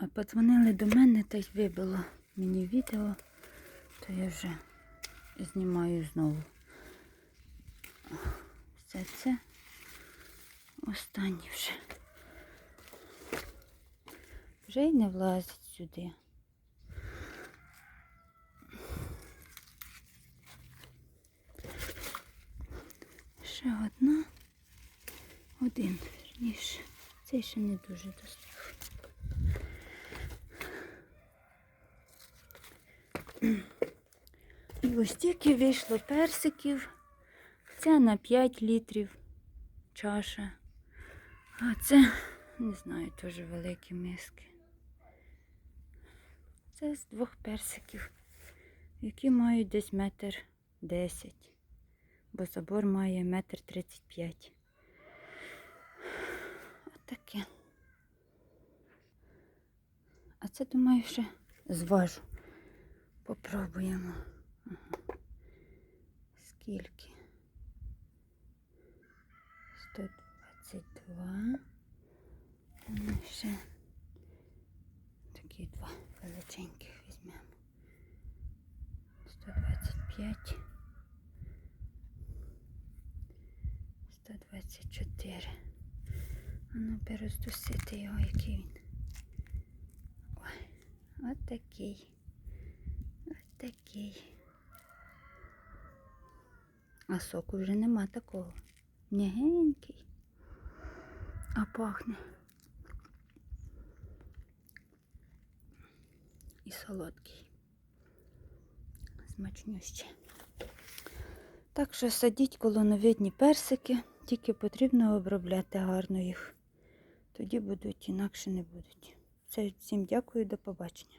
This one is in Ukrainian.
А подзвонили до мене та й вибило мені відео, то я вже знімаю знову. Все це останнє вже. Вже й не влазить сюди. Ще одна. Один, вірніше. Цей ще не дуже достиг. І ось тільки вийшло персиків. Це на 5 літрів чаша. А це, не знаю, теж великі миски. Це з двох персиків, які мають десь метр десять, бо забор має метр тридцять п'ять. Отаке. А це, думаю, ще зважу. Попробуємо. Скільки? 122. Ну, ще такі два величеньких візьмемо. 125. 124. А ну перездусити його, який він. Ой, от такий. Такий. А соку вже нема такого. М'ягенький. А пахне. І солодкий. Смачнюще. Так що садіть колоновидні персики, тільки потрібно обробляти гарно їх. Тоді будуть, інакше не будуть. Все, всім дякую, до побачення.